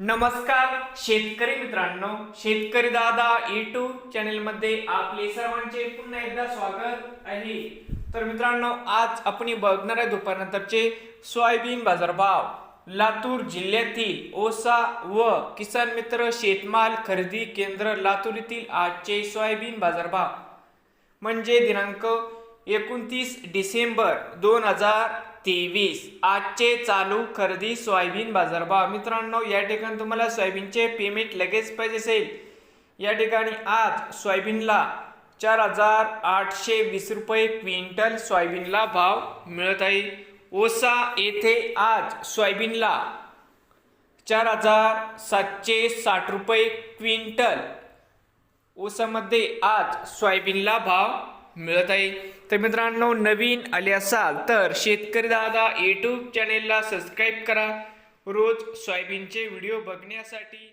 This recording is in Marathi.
नमस्कार शेतकरी मित्रांनो शेतकरी दादा युट्यूब चॅनलमध्ये आपले सर्वांचे पुन्हा एकदा स्वागत आहे. तर मित्रांनो आज आपण बघणार आहे दुपारनंतरचे सोयाबीन बाजारभाव. लातूर जिल्ह्यातील ओसा व किसान मित्र शेतमाल खरेदी केंद्र लातूर येथील आजचे सोयाबीन बाजारभाव. म्हणजे दिनांक एकोणतीस डिसेंबर दोन हजार तेवीस. आजचे चालू खरेदी सोयाबीन बाजारभाव. मित्रांनो या ठिकाणी तुम्हाला सोयाबीनचे पेमेंट लगेच पाहिजे असेल. या ठिकाणी आज सोयाबीनला चार हजार आठशे वीस रुपये क्विंटल सोयाबीनला भाव मिळत आहे. ओसा येथे आज सोयाबीनला चार हजार सातशे साठ रुपये क्विंटल. ओसामध्ये आज सोयाबीनला भाव मिळत आहे. तर मित्रांनो नवीन आले असाल तर शेतकरी दादा यूट्यूब चॅनेलला सबस्क्राईब करा. रोज सोयाबीनचे व्हिडिओ बघण्यासाठी